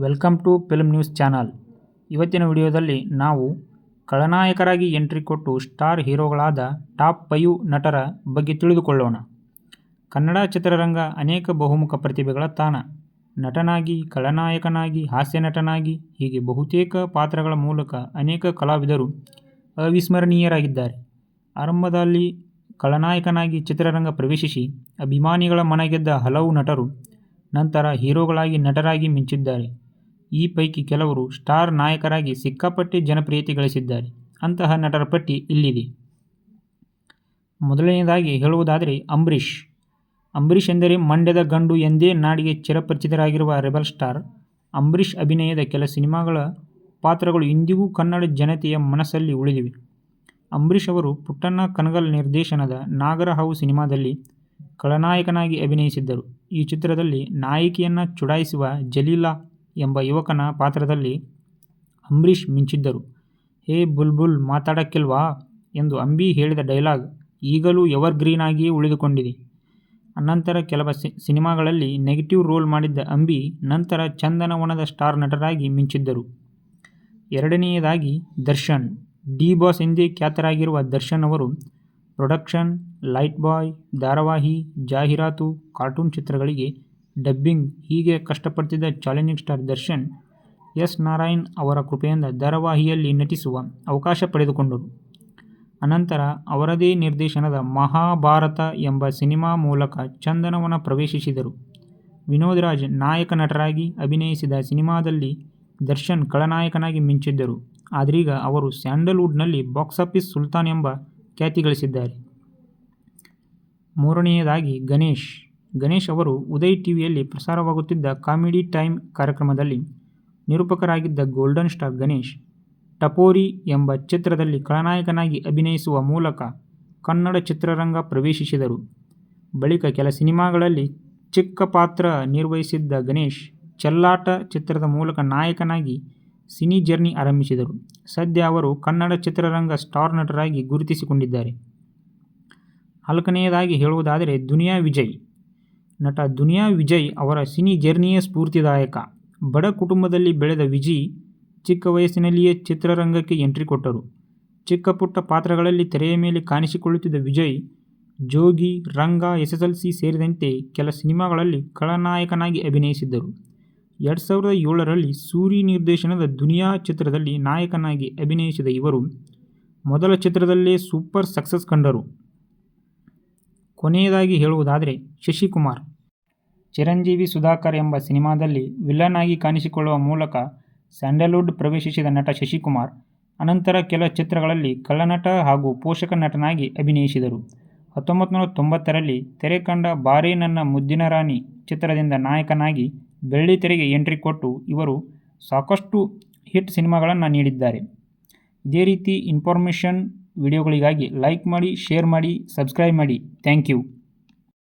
Welcome to film news channel. ಇವತ್ತಿನ ವಿಡಿಯೋದಲ್ಲಿ ನಾವು ಖಳನಾಯಕರಾಗಿ ಎಂಟ್ರಿ ಕೊಟ್ಟು ಸ್ಟಾರ್ ಹೀರೋಗಳಾದ ಟಾಪ್ ಫೈವ್ ನಟರ ಬಗ್ಗೆ ತಿಳಿದುಕೊಳ್ಳೋಣ. ಕನ್ನಡ ಚಿತ್ರರಂಗ ಅನೇಕ ಬಹುಮುಖ ಪ್ರತಿಭೆಗಳ ತಾಣ. ನಟನಾಗಿ, ಖಳನಾಯಕನಾಗಿ, ಹಾಸ್ಯ ನಟನಾಗಿ, ಹೀಗೆ ಬಹುತೇಕ ಪಾತ್ರಗಳ ಮೂಲಕ ಅನೇಕ ಕಲಾವಿದರು ಅವಿಸ್ಮರಣೀಯರಾಗಿದ್ದಾರೆ. ಆರಂಭದಲ್ಲಿ ಖಳನಾಯಕನಾಗಿ ಚಿತ್ರರಂಗ ಪ್ರವೇಶಿಸಿ ಅಭಿಮಾನಿಗಳ ಮನಗೆದ್ದ ಹಲವು ನಟರು ನಂತರ ಹೀರೋಗಳಾಗಿ ನಟರಾಗಿ ಮಿಂಚಿದ್ದಾರೆ. ಈ ಪೈಕಿ ಕೆಲವರು ಸ್ಟಾರ್ ನಾಯಕರಾಗಿ ಸಿಕ್ಕಾಪಟ್ಟೆ ಜನಪ್ರಿಯತೆ ಗಳಿಸಿದ್ದಾರೆ. ಅಂತಹ ನಟರ ಪಟ್ಟಿ ಇಲ್ಲಿದೆ. ಮೊದಲನೆಯದಾಗಿ ಹೇಳುವುದಾದರೆ ಅಂಬರೀಷ್. ಅಂಬರೀಷ್ ಎಂದರೆ ಮಂಡ್ಯದ ಗಂಡು ಎಂದೇ ನಾಡಿಗೆ ಚಿರಪರಿಚಿತರಾಗಿರುವ ರೆಬಲ್ ಸ್ಟಾರ್. ಅಂಬರೀಷ್ ಅಭಿನಯದ ಕೆಲ ಸಿನಿಮಾಗಳ ಪಾತ್ರಗಳು ಇಂದಿಗೂ ಕನ್ನಡ ಜನತೆಯ ಮನಸ್ಸಲ್ಲಿ ಉಳಿದಿವೆ. ಅಂಬರೀಷ್ ಅವರು ಪುಟ್ಟಣ್ಣ ಕನಗಲ್ ನಿರ್ದೇಶನದ ನಾಗರಹಾವು ಸಿನಿಮಾದಲ್ಲಿ ಖಳನಾಯಕನಾಗಿ ಅಭಿನಯಿಸಿದ್ದರು. ಈ ಚಿತ್ರದಲ್ಲಿ ನಾಯಕಿಯನ್ನು ಚುಡಾಯಿಸುವ ಜಲೀಲಾ ಎಂಬ ಯುವಕನ ಪಾತ್ರದಲ್ಲಿ ಅಂಬರೀಷ್ ಮಿಂಚಿದ್ದರು. ಹೇ ಬುಲ್ಬುಲ್, ಮಾತಾಡಕ್ಕಿಲ್ವಾ? ಎಂದು ಅಂಬಿ ಹೇಳಿದ ಡೈಲಾಗ್ ಈಗಲೂ ಎವರ್ಗ್ರೀನ್ ಆಗಿಯೇ ಉಳಿದುಕೊಂಡಿದೆ. ಅನಂತರ ಕೆಲವ ಸಿನಿಮಾಗಳಲ್ಲಿ ನೆಗೆಟಿವ್ ರೋಲ್ ಮಾಡಿದ್ದ ಅಂಬಿ ನಂತರ ಚಂದನವನದ ಸ್ಟಾರ್ ನಟರಾಗಿ ಮಿಂಚಿದ್ದರು. ಎರಡನೆಯದಾಗಿ ದರ್ಶನ್. ಡಿ ಬಾಸ್ ಎಂದೇ ಖ್ಯಾತರಾಗಿರುವ ದರ್ಶನ್ ಅವರು ಪ್ರೊಡಕ್ಷನ್, ಲೈಟ್ ಬಾಯ್, ಧಾರಾವಾಹಿ, ಜಾಹೀರಾತು, ಕಾರ್ಟೂನ್ ಚಿತ್ರಗಳಿಗೆ ಡಬ್ಬಿಂಗ್ ಹೀಗೆ ಕಷ್ಟಪಡ್ತಿದ್ದ challenging star Darshan, S Narayan ಅವರ ಕೃಪೆಯಿಂದ ಧಾರಾವಾಹಿಯಲ್ಲಿ ನಟಿಸುವ ಅವಕಾಶ ಪಡೆದುಕೊಂಡರು. ಅನಂತರ ಅವರದೇ ನಿರ್ದೇಶನದ ಮಹಾಭಾರತ ಎಂಬ ಸಿನಿಮಾ ಮೂಲಕ ಚಂದನವನ ಪ್ರವೇಶಿಸಿದರು. ವಿನೋದ್ ರಾಜ್ ನಾಯಕ ನಟರಾಗಿ ಅಭಿನಯಿಸಿದ ಸಿನಿಮಾದಲ್ಲಿ ದರ್ಶನ್ ಖಳನಾಯಕನಾಗಿ ಮಿಂಚಿದ್ದರು. ಆದ್ರೀಗ ಅವರು ಸ್ಯಾಂಡಲ್ವುಡ್ನಲ್ಲಿ ಬಾಕ್ಸ್ ಆಫೀಸ್ ಸುಲ್ತಾನ್ ಎಂಬ ಖ್ಯಾತಿ ಗಳಿಸಿದ್ದಾರೆ ಮೂರನೆಯದಾಗಿ ಗಣೇಶ್. ಗಣೇಶ್ ಅವರು ಉದಯ್ ಟಿವಿಯಲ್ಲಿ ಪ್ರಸಾರವಾಗುತ್ತಿದ್ದ ಕಾಮಿಡಿ ಟೈಮ್ ಕಾರ್ಯಕ್ರಮದಲ್ಲಿ ನಿರೂಪಕರಾಗಿದ್ದ ಗೋಲ್ಡನ್ ಸ್ಟಾರ್ ಗಣೇಶ್, ಟಪೋರಿ ಎಂಬ ಚಿತ್ರದಲ್ಲಿ ಖಳನಾಯಕನಾಗಿ ಅಭಿನಯಿಸುವ ಮೂಲಕ ಕನ್ನಡ ಚಿತ್ರರಂಗ ಪ್ರವೇಶಿಸಿದರು. ಬಳಿಕ ಕೆಲ ಸಿನಿಮಾಗಳಲ್ಲಿ ಚಿಕ್ಕ ಪಾತ್ರ ನಿರ್ವಹಿಸಿದ್ದ ಗಣೇಶ್ ಚೆಲ್ಲಾಟ ಚಿತ್ರದ ಮೂಲಕ ನಾಯಕನಾಗಿ ಸಿನಿ ಜರ್ನಿ ಆರಂಭಿಸಿದರು. ಸದ್ಯ ಅವರು ಕನ್ನಡ ಚಿತ್ರರಂಗ ಸ್ಟಾರ್ ನಟರಾಗಿ ಗುರುತಿಸಿಕೊಂಡಿದ್ದಾರೆ. ನಾಲ್ಕನೆಯದಾಗಿ ಹೇಳುವುದಾದರೆ ದುನಿಯಾ ವಿಜಯ್. ನಟ ದುನಿಯಾ ವಿಜಯ್ ಅವರ ಸಿನಿ ಜರ್ನಿಯೇ ಸ್ಫೂರ್ತಿದಾಯಕ. ಬಡ ಕುಟುಂಬದಲ್ಲಿ ಬೆಳೆದ ವಿಜಿ, ಚಿಕ್ಕ ವಯಸ್ಸಿನಲ್ಲಿಯೇ ಚಿತ್ರರಂಗಕ್ಕೆ ಎಂಟ್ರಿ ಕೊಟ್ಟರು. ಚಿಕ್ಕ ಪುಟ್ಟ ಪಾತ್ರಗಳಲ್ಲಿ ತೆರೆಯ ಮೇಲೆ ಕಾಣಿಸಿಕೊಳ್ಳುತ್ತಿದ್ದ Vijay Jogi Ranga S S L C ಸೇರಿದಂತೆ ಕೆಲ ಸಿನಿಮಾಗಳಲ್ಲಿ ಖಳನಾಯಕನಾಗಿ ಅಭಿನಯಿಸಿದ್ದರು. ಎರಡು ಸಾವಿರದ ಏಳರಲ್ಲಿ ಸೂರಿ ನಿರ್ದೇಶನದ ದುನಿಯಾ ಚಿತ್ರದಲ್ಲಿ ನಾಯಕನಾಗಿ ಅಭಿನಯಿಸಿದ ಇವರು, ಮೊದಲ ಚಿತ್ರದಲ್ಲೇ ಸೂಪರ್ ಸಕ್ಸಸ್ ಕಂಡರು. ಕೊನೆಯದಾಗಿ ಹೇಳುವುದಾದರೆ ಶಶಿಕುಮಾರ್. ಚಿರಂಜೀವಿ ಸುಧಾಕರ್ ಎಂಬ ಸಿನಿಮಾದಲ್ಲಿ ವಿಲನ್ ಆಗಿ ಕಾಣಿಸಿಕೊಳ್ಳುವ ಮೂಲಕ ಸ್ಯಾಂಡಲ್ವುಡ್ ಪ್ರವೇಶಿಸಿದ ನಟ ಶಶಿಕುಮಾರ್, ಅನಂತರ ಕೆಲ ಚಿತ್ರಗಳಲ್ಲಿ ಕಳ್ಳನಟ ಹಾಗೂ ಪೋಷಕ ನಟನಾಗಿ ಅಭಿನಯಿಸಿದರು. ಹತ್ತೊಂಬತ್ತು ನೂರ ತೊಂಬತ್ತರಲ್ಲಿ ತೆರೆ ಕಂಡ ಬಾರೇ ನನ್ನ ಮುದ್ದಿನ ರಾಣಿ ಚಿತ್ರದಿಂದ ನಾಯಕನಾಗಿ ಬೆಳ್ಳಿತೆರೆಗೆ ಎಂಟ್ರಿ ಕೊಟ್ಟು ಇವರು ಸಾಕಷ್ಟು ಹಿಟ್ ಸಿನಿಮಾಗಳನ್ನು ನೀಡಿದ್ದಾರೆ. ಇದೇ ರೀತಿ ಇನ್ಫಾರ್ಮೇಷನ್ ವಿಡಿಯೋಗಳಿಗಾಗಿ ಲೈಕ್ ಮಾಡಿ ಶೇರ್ ಮಾಡಿ ಸಬ್ಸ್ಕ್ರೈಬ್ ಮಾಡಿ. Thank you